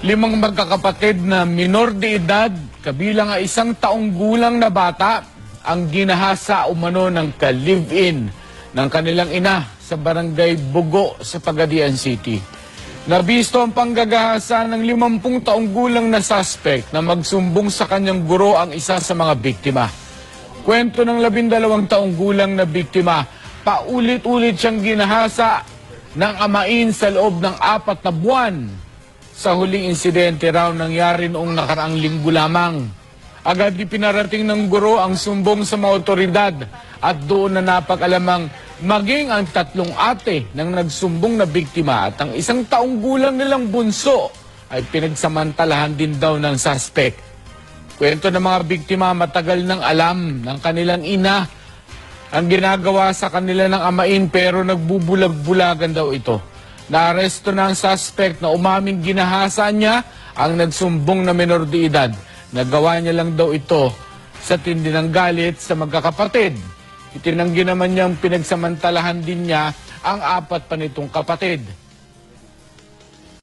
Limang magkakapatid na minor de edad, kabilang ang isang taong gulang na bata, ang ginahasa umano ng ka-live-in ng kanilang ina sa barangay Bugo sa Pagadian City. Nabisto ang panggagahasa ng limampung taong gulang na suspect na magsumbong sa kanyang guro ang isa sa mga biktima. Kwento ng labindalawang taong gulang na biktima, paulit-ulit siyang ginahasa ng amain sa loob ng apat na buwan. Sa huling insidente raw nangyari noong nakaraang linggo lamang. Agad ipinarating ng guro ang sumbong sa mga otoridad at doon na napag-alamang maging ang tatlong ate ng nagsumbong na biktima at ang isang taong gulang nilang bunso ay pinagsamantalahan din daw ng suspect. Kwento ng mga biktima matagal nang alam ng kanilang ina ang ginagawa sa kanila ng amain pero nagbubulag-bulagan daw ito. Naaresto na ang suspect na umaming ginahasa niya ang nagsumbong na menor de edad. Nagawa niya lang daw ito sa tindi ng galit sa magkakapatid. Itinanggi naman niyang pinagsamantalahan din niya ang apat pa nitong kapatid.